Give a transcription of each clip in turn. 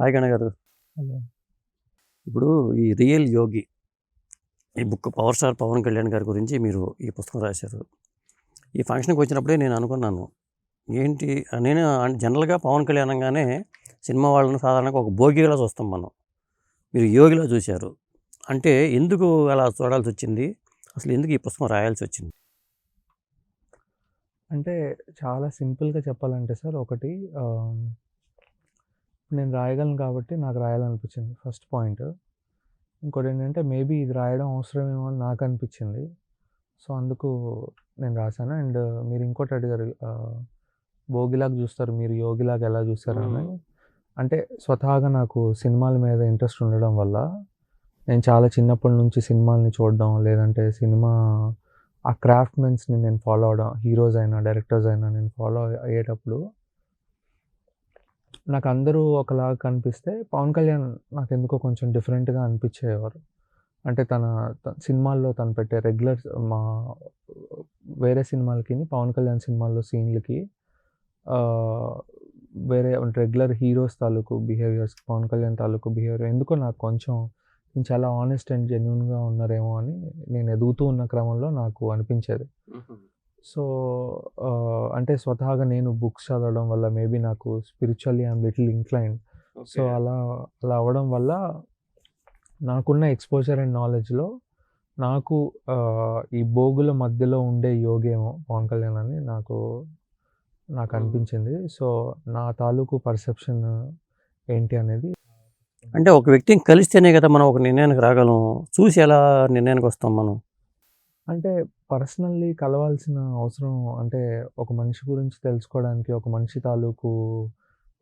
Hi గణ గారు ఇప్పుడు ఈ రియల్ యోగి ఈ book power star Pawan Kalyan గారి గురించి మీరు ఈ పుస్తకం రాశారు. ఈ ఫంక్షన్కి వచ్చినప్పుడే నేను అనుకున్నాను ఏంటి నేను జనరల్గా పవన్ కళ్యాణ్ అనగానే సినిమా వాళ్ళని సాధారణంగా ఒక భోగిలా చూస్తాం మనం. మీరు యోగిలా చూశారు. అంటే ఎందుకు అలా చూడాల్సి వచ్చింది? అసలు ఎందుకు ఈ పుస్తకం రాయాల్సి వచ్చింది? అంటే చాలా సింపుల్గా చెప్పాలంటే సార్ ఒకటి నేను రాయగలను కాబట్టి నాకు రాయాలనిపించింది. ఫస్ట్ పాయింట్ ఇంకోటి ఏంటంటే మేబీ ఇది రాయడం అవసరమేమో అని నాకు అనిపించింది. సో అందుకు నేను రాశాను. అండ్ మీరు ఇంకోటి అడిగారు భోగిలాగా చూస్తారు మీరు యోగిలాగా ఎలా చూస్తారు అని. అంటే స్వతహాగా నాకు సినిమాల మీద ఇంట్రెస్ట్ ఉండడం వల్ల నేను చాలా చిన్నప్పటి నుంచి సినిమాల్ని చూడడం లేదంటే సినిమా ఆ క్రాఫ్ట్మెన్స్ని నేను ఫాలో అవడం హీరోస్ అయినా డైరెక్టర్స్ అయినా నేను ఫాలో అయ్యేటప్పుడు నాకు అందరూ ఒకలాగా కనిపిస్తే పవన్ కళ్యాణ్ నాకు ఎందుకో కొంచెం డిఫరెంట్గా అనిపించేవారు. అంటే తన త- సినిమాల్లో తను పెట్టే రెగ్యులర్ మా వేరే సినిమాలకి పవన్ కళ్యాణ్ సినిమాల్లో సీన్లకి వేరే రెగ్యులర్ హీరోస్ తాలూకు బిహేవియర్స్ పవన్ కళ్యాణ్ తాలూకు బిహేవియర్ ఎందుకో నాకు కొంచెం చాలా ఆనెస్ట్ అండ్ జెన్యున్గా ఉన్నారేమో అని నేను ఎదుగుతూ ఉన్న క్రమంలో నాకు అనిపించేది. సో అంటే స్వతహాగా నేను బుక్స్ చదవడం వల్ల మేబీ నాకు spiritually I'm little incline so అలా అలా అవ్వడం వల్ల నాకున్న ఎక్స్పోజర్ అండ్ నాలెడ్జ్లో నాకు ఈ బోగుల మధ్యలో ఉండే యోగేమో పవన్ కళ్యాణ్ అని నాకు నాకు. అనిపించింది. సో నా తాలూకు పర్సెప్షన్ ఏంటి అనేది అంటే ఒక వ్యక్తిని కలిస్తేనే కదా మనం ఒక నిర్ణయానికి రాగలం. చూసి ఎలా నిర్ణయానికి వస్తాం మనం? అంటే పర్సనల్లీ కలవాల్సిన అవసరం అంటే ఒక మనిషి గురించి తెలుసుకోవడానికి ఒక మనిషి తాలూకు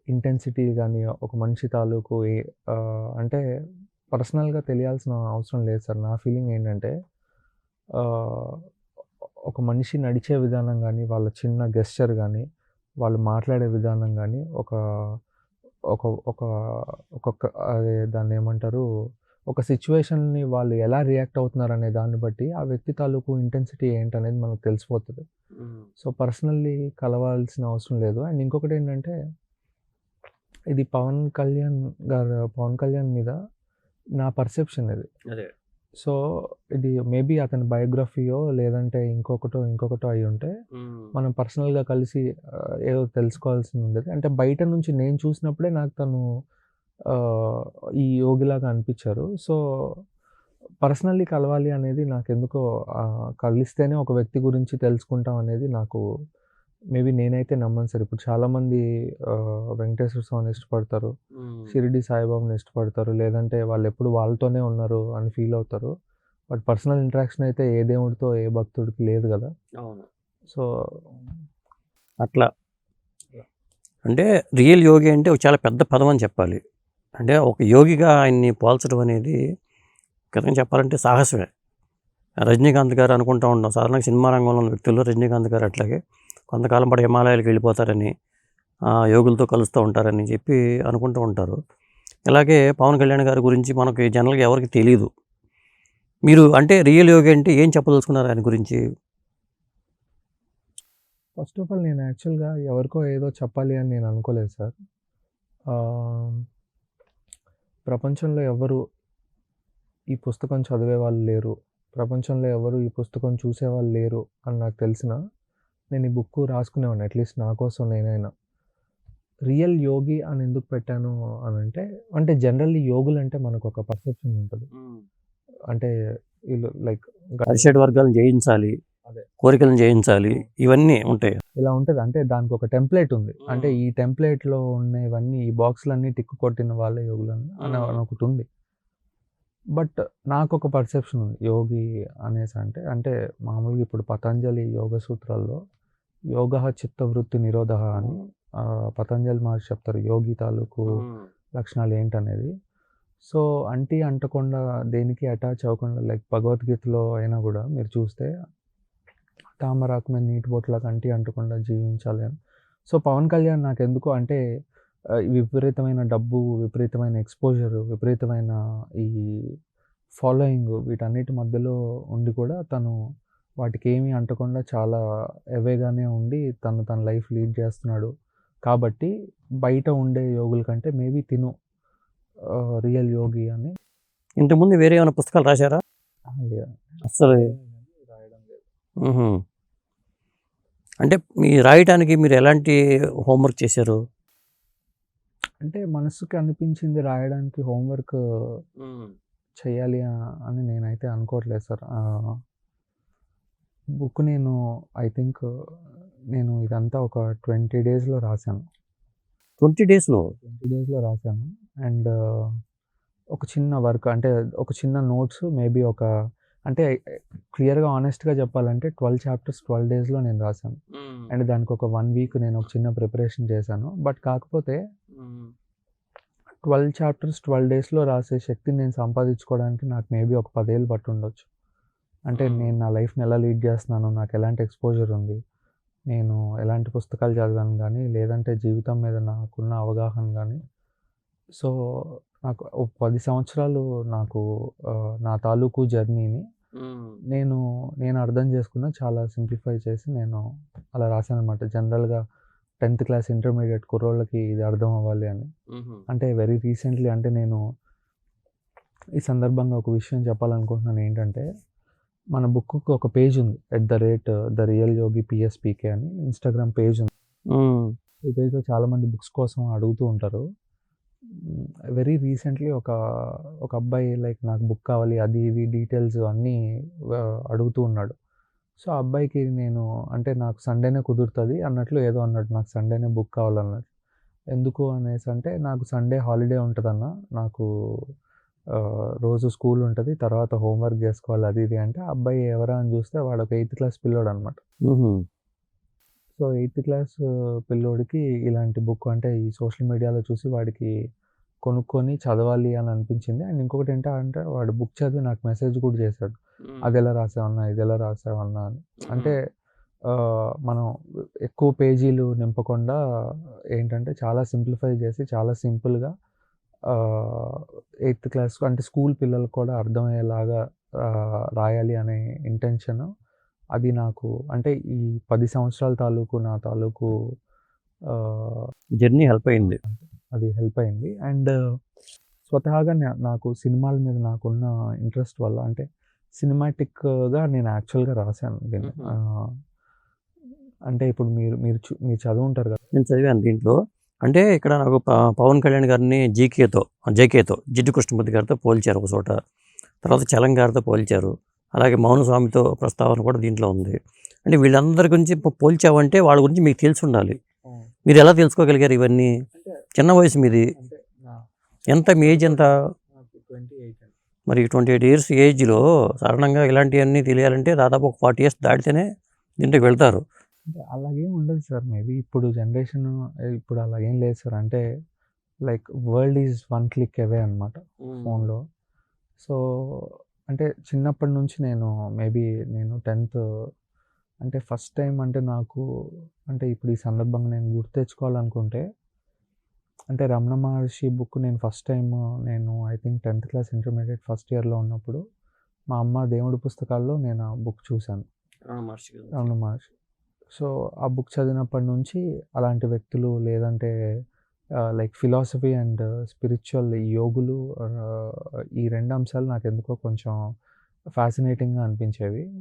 ఇంటెన్సిటీ కానీ ఒక మనిషి తాలూకు ఏ- ఆ, అంటే పర్సనల్గా తెలియాల్సిన అవసరం లేదు సార్. నా ఫీలింగ్ ఏంటంటే ఆ, ఒక మనిషి నడిచే విధానం కానీ వాళ్ళ చిన్న గెస్చర్ కానీ వాళ్ళు మాట్లాడే విధానం కానీ ఒక ఒక ఒక ఒక్కొక్క అదే దాన్ని ఏమంటారు ఒక సిచ్యువేషన్ని వాళ్ళు ఎలా రియాక్ట్ అవుతున్నారు అనే దాన్ని బట్టి ఆ వ్యక్తి తాలూకు ఇంటెన్సిటీ ఏంటనేది మనకు తెలిసిపోతుంది. సో పర్సనల్లీ కలవాల్సిన అవసరం లేదు. అండ్ ఇంకొకటి ఏంటంటే ఇది పవన్ కళ్యాణ్ గారు పవన్ కళ్యాణ్ మీద నా పర్సెప్షన్ ఇది. అదే. సో ఇది మేబీ అతని బయోగ్రఫీయో లేదంటే ఇంకొకటో ఇంకొకటో అయి ఉంటే మనం పర్సనల్గా కలిసి ఏదో తెలుసుకోవాల్సి ఉండేది. అంటే బయట నుంచి నేను చూసినప్పుడే నాకు తను ఈ యోగిలాగా అనిపించారు. సో పర్సనల్లీ కలవాలి అనేది నాకు ఎందుకో కలిస్తేనే ఒక వ్యక్తి గురించి తెలుసుకుంటాం అనేది నాకు మేబీ నేనైతే నమ్మను సార్. ఇప్పుడు చాలామంది వెంకటేశ్వర స్వామిని ఇష్టపడతారు షిరిడి సాయిబాబాని ఇష్టపడతారు లేదంటే వాళ్ళు ఎప్పుడు వాళ్ళతోనే ఉన్నారు అని ఫీల్ అవుతారు. బట్ పర్సనల్ ఇంటరాక్షన్ అయితే ఏ దేవుడితో ఏ భక్తుడికి లేదు కదా. అవును. సో అట్లా. అంటే రియల్ యోగి అంటే ఒక చాలా పెద్ద పదం అని చెప్పాలి. అంటే ఒక యోగిగా ఆయన్ని పోల్చడం అనేది కథగా చెప్పాలంటే సాహసమే. రజనీకాంత్ గారు అనుకుంటూ ఉంటాం సాధారణంగా సినిమా రంగంలో ఉన్న వ్యక్తుల్లో రజనీకాంత్ గారు అట్లాగే కొంతకాలం పాటు హిమాలయాలకు వెళ్ళిపోతారని యోగులతో కలుస్తూ ఉంటారని చెప్పి అనుకుంటూ ఉంటారు. ఇలాగే పవన్ కళ్యాణ్ గారి గురించి మనకి జనరల్గా ఎవరికి తెలియదు మీరు అంటే రియల్ యోగి అంటే ఏం చెప్పదలుచుకున్నారు ఆయన గురించి? ఫస్ట్ ఆఫ్ ఆల్ నేను యాక్చువల్గా ఎవరికో ఏదో చెప్పాలి అని నేను అనుకోలేదు సార్. ప్రపంచంలో ఎవరు ఈ పుస్తకం చదివే వాళ్ళు లేరు? ప్రపంచంలో ఎవరు ఈ పుస్తకం చూసే వాళ్ళు లేరు? అని నాకు తెలిసిన నేను ఈ బుక్ రాసుకునేవాడిని అట్లీస్ట్ నా కోసం నేనైనా. రియల్ యోగి అని ఎందుకు పెట్టాను అని అంటే అంటే జనరల్లీ యోగులు అంటే మనకు ఒక పర్సెప్షన్ ఉంటుంది. అంటే వీళ్ళు లైక్ అరిషడ్ వర్గాలను జయించాలి. కోరికలను జయించాలి. ఇవన్నీ ఉంటాయి. ఇలా ఉంటుంది. అంటే దానికి ఒక టెంప్లెట్ ఉంది. అంటే ఈ టెంప్లెట్లో ఉన్నవన్నీ ఈ బాక్స్లన్నీ టిక్ కొట్టిన వాళ్ళే యోగులని అని ఒకటి ఉంది. బట్ నాకు ఒక పర్సెప్షన్ ఉంది. యోగి అనేసి అంటే అంటే మామూలుగా ఇప్పుడు పతంజలి యోగ సూత్రాల్లో యోగ చిత్తవృత్తి నిరోధ అని పతంజలి మహర్షి చెప్తారు. యోగి తాలూకు లక్షణాలు ఏంటనేది. సో అంటి అంటకుండా దేనికి అటాచ్ అవ్వకుండా లైక్ భగవద్గీతలో అయినా కూడా మీరు చూస్తే తామరాకు మీద నీటి బొట్లకు అంటి అంటకుండా జీవించాలి అని. సో పవన్ కళ్యాణ్ నాకు ఎందుకు అంటే విపరీతమైన డబ్బు విపరీతమైన ఎక్స్పోజర్ విపరీతమైన ఈ ఫాలోయింగ్ వీటన్నిటి మధ్యలో ఉండి కూడా తను వాటికి ఏమీ అంటకుండా చాలా ఎవేగానే ఉండి తను తన లైఫ్ లీడ్ చేస్తున్నాడు. కాబట్టి బయట ఉండే యోగుల కంటే మేబీ తిను రియల్ యోగి అని. ఇంతకుముందు వేరే ఏమైనా పుస్తకాలు రాశారా. అసలు రాయడం లేదు. అంటే మీ రాయటానికి మీరు ఎలాంటి హోంవర్క్ చేశారు? అంటే మనసుకి అనిపించింది రాయడానికి హోంవర్క్ చేయాలి అని నేనైతే అనుకోవట్లేదు సార్. బుక్ నేను ఐ థింక్ నేను ఇదంతా ఒక ట్వంటీ డేస్లో రాశాను. ట్వంటీ డేస్లో? ట్వంటీ డేస్లో రాశాను. అండ్ ఒక చిన్న వర్క్ అంటే ఒక చిన్న నోట్స్ మేబీ ఒక అంటే క్లియర్గా ఆనెస్ట్గా చెప్పాలంటే ట్వెల్వ్ చాప్టర్స్ ట్వెల్వ్ డేస్లో నేను రాశాను. అండ్ దానికి ఒక వన్ వీక్ నేను ఒక చిన్న ప్రిపరేషన్ చేశాను. బట్ కాకపోతే ట్వెల్వ్ చాప్టర్స్ ట్వెల్వ్ డేస్లో రాసే శక్తిని నేను సంపాదించుకోవడానికి నాకు మేబీ ఒక పదేళ్ళు పట్టు ఉండొచ్చు. అంటే. నేను నా లైఫ్ని ఎలా లీడ్ చేస్తున్నాను నాకు ఎలాంటి ఎక్స్పోజర్ ఉంది నేను ఎలాంటి పుస్తకాలు చదివాను కానీ లేదంటే జీవితం మీద నాకున్న అవగాహన కానీ సో నాకు పది సంవత్సరాలు నాకు నా తాలూకు జర్నీని నేను నేను అర్థం చేసుకున్న చాలా సింప్లిఫై చేసి నేను అలా రాశాను అనమాట జనరల్గా టెన్త్ క్లాస్ ఇంటర్మీడియట్ కుర్రోళ్ళకి ఇది అర్థం అవ్వాలి అని. అంటే వెరీ రీసెంట్లీ అంటే నేను ఈ సందర్భంగా ఒక విషయం చెప్పాలనుకుంటున్నాను ఏంటంటే మన బుక్కి ఒక పేజ్ ఉంది at the rate the real yogi PSPK అని. ఇన్స్టాగ్రామ్ పేజ్ ఉంది. ఈ పేజ్లో చాలామంది బుక్స్ కోసం అడుగుతూ ఉంటారు. వెరీ రీసెంట్లీ ఒక ఒక అబ్బాయి లైక్ నాకు బుక్ కావాలి అది ఇది డీటెయిల్స్ అన్నీ అడుగుతూ ఉన్నాడు. సో ఆ అబ్బాయికి నేను అంటే నాకు సండేనే కుదురుతుంది అన్నట్లు ఏదో అన్నాడు నాకు సండేనే బుక్ కావాలన్నాడు. ఎందుకు అనేసి అంటే నాకు సండే హాలిడే ఉంటుందన్న నాకు రోజు స్కూల్ ఉంటుంది తర్వాత హోంవర్క్ చేసుకోవాలి అది ఇది అంటే అబ్బాయి ఎవరా అని చూస్తే వాడు ఒక ఎయిత్ క్లాస్ పిల్లోడు అనమాట సో ఎయిత్ క్లాస్ పిల్లోడికి ఇలాంటి బుక్ అంటే ఈ సోషల్ మీడియాలో చూసి వాడికి కొనుక్కొని చదవాలి అని అనిపించింది. అండ్ ఇంకొకటి ఏంటంటే వాడు బుక్ చదివి నాకు మెసేజ్ కూడా చేశాడు. అది ఎలా రాసావన్నా ఇది ఎలా రాసావన్నా అని. అంటే మనం ఎక్కువ పేజీలు నింపకుండా ఏంటంటే చాలా సింప్లిఫై చేసి చాలా సింపుల్గా ఎయిత్ క్లాస్ అంటే స్కూల్ పిల్లలకు కూడా అర్థమయ్యేలాగా రాయాలి అనే ఇంటెన్షన్ అది నాకు అంటే ఈ పది సంవత్సరాల తాలూకు నా తాలూకు జర్నీ హెల్ప్ అయింది. అది హెల్ప్ అయింది. అండ్ స్వతహాగా నాకు సినిమాల మీద నాకున్న ఇంట్రెస్ట్ వల్ల అంటే సినిమాటిక్గా నేను యాక్చువల్గా రాశాను దీన్ని. అంటే ఇప్పుడు మీరు మీరు చూ- మీరు చదువుంటారు కదా. నేను చదివాను దీంట్లో. అంటే ఇక్కడ నాకు ప- పవన్ కళ్యాణ్ గారిని జీకేతో జేకేతో జిడ్డు కృష్ణమూర్తి గారితో పోల్చారు ఒక చోట. తర్వాత చలం గారితో పోల్చారు. అలాగే మౌనస్వామితో ప్రస్తావన కూడా దీంట్లో ఉంది. అంటే వీళ్ళందరి గురించి పోల్చావంటే వాళ్ళ గురించి మీకు తెలిసి ఉండాలి మీరు ఎలా తెలుసుకోగలిగారు ఇవన్నీ? చిన్న వయసు మీది. ఎంత మీ ఏజ్ ఎంత? మరి ట్వంటీ ఎయిట్ ఇయర్స్ ఏజ్లో సాధారణంగా ఇలాంటివన్నీ తెలియాలంటే దాదాపు ఒక ఫార్టీ ఇయర్స్ దాటితేనే దీంట్లోకి వెళ్తారు. అలాగేం ఉండదు సార్ మేబీ ఇప్పుడు జనరేషన్ ఇప్పుడు అలాగేం లేదు సార్. అంటే like world is one click away అనమాట ఫోన్లో. సో అంటే చిన్నప్పటి నుంచి నేను మేబీ నేను టెన్త్ అంటే ఫస్ట్ టైం అంటే నాకు అంటే ఇప్పుడు ఈ సందర్భంగా నేను గుర్తు తెచ్చుకోవాలనుకుంటే అంటే రమణ మహర్షి బుక్ నేను ఫస్ట్ టైం నేను I think tenth class intermediate first ఇయర్లో ఉన్నప్పుడు మా అమ్మ దేవుడి పుస్తకాల్లో నేను ఆ బుక్ చూశాను. రమణ మహర్షి. సో ఆ బుక్ చదివినప్పటి నుంచి అలాంటి వ్యక్తులు లేదంటే లైక్ ఫిలాసఫీ అండ్ స్పిరిచువల్ యోగులు ఈ రెండు అంశాలు నాకు ఎందుకో కొంచెం ఫ్యాసినేటింగ్గా అనిపించేవి.